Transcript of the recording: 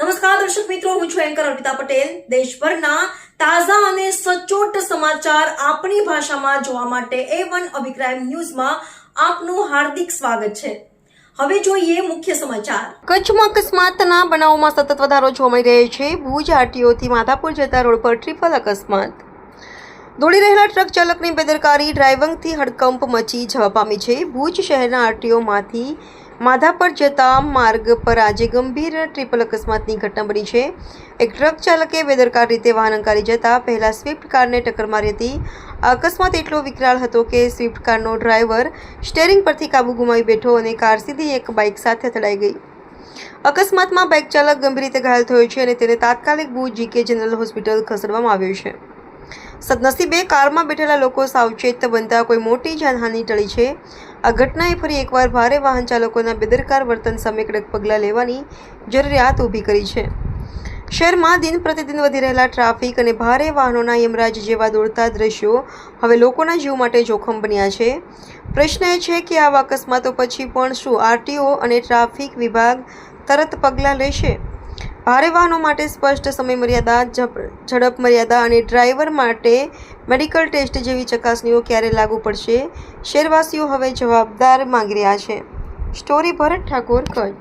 નમસ્કાર, દર્શક મિત્રો, હું છું એન્કર અર્પિતા પટેલ. દેશભરના તાજા અને સચોટ સમાચાર આપણી ભાષામાં જોવા માટે એ વન અભિપ્રાય ન્યૂઝમાં આપનું હાર્દિક સ્વાગત છે. હવે જોઈએ મુખ્ય સમાચાર. કચ્છમાં અકસ્માતના બનાવોમાં સતત વધારો જોવા મળી રહ્યો છે. ભુજ આરટીઓથી માધાપુર જતા રોડ પર ટ્રિપલ અકસ્માત. દોડી રહેલા ટ્રક ચાલકની બેદરકારી, ડ્રાઇવિંગથી હડકંપ મચી જવા પામી છે. ભુજ શહેરના આરટીઓમાંથી માધાપર જતા માર્ગ પર આજે ગંભીર ટ્રિપલ અકસ્માતની ઘટના બની છે. એક ટ્રક ચાલકે બેદરકાર રીતે વાહન અંકારી જતા પહેલા સ્વિફ્ટ કારને ટક્કર મારી હતી. અકસ્માત એટલો વિકરાળ હતો કે સ્વિફ્ટ કારનો ડ્રાઈવર સ્ટેરિંગ પરથી કાબુ ગુમાવી બેઠો અને કાર સીધી એક બાઇક સાથે અથડાઈ ગઈ. અકસ્માતમાં બાઇક ચાલક ગંભીર રીતે ઘાયલ થયો છે અને તેને તાત્કાલિક ભુજ જીકે જનરલ હોસ્પિટલ ખસેડવામાં આવ્યો છે. સદનસીબે કારમાં બેઠેલા લોકો સાવચેત બનતા કોઈ મોટી જાનહાનિ ટળી છે. આ ઘટનાએ ફરી એકવાર ભારે વાહન ચાલકોના બેદરકાર વર્તન સામે કડક પગલાં લેવાની જરૂરિયાત ઊભી કરી છે. શહેરમાં દિન પ્રતિદિન વધી રહેલા ટ્રાફિક અને ભારે વાહનોના યમરાજ જેવા દોડતા દ્રશ્યો હવે લોકોના જીવ માટે જોખમ બન્યા છે. પ્રશ્ન એ છે કે આવા અકસ્માતો પછી પણ શું આરટીઓ અને ટ્રાફિક વિભાગ તરત પગલાં લેશે? ભારે વાહનો માટે સ્પષ્ટ સમય મર્યાદા ઝડપ મર્યાદા અને ડ્રાઈવર માટે મેડિકલ ટેસ્ટ જેવી ચકાસણીઓ ક્યારે લાગુ પડશે? શહેરવાસીઓ હવે જવાબદાર માંગી રહ્યા છે. સ્ટોરી ભરત ઠાકોર કચ્છ.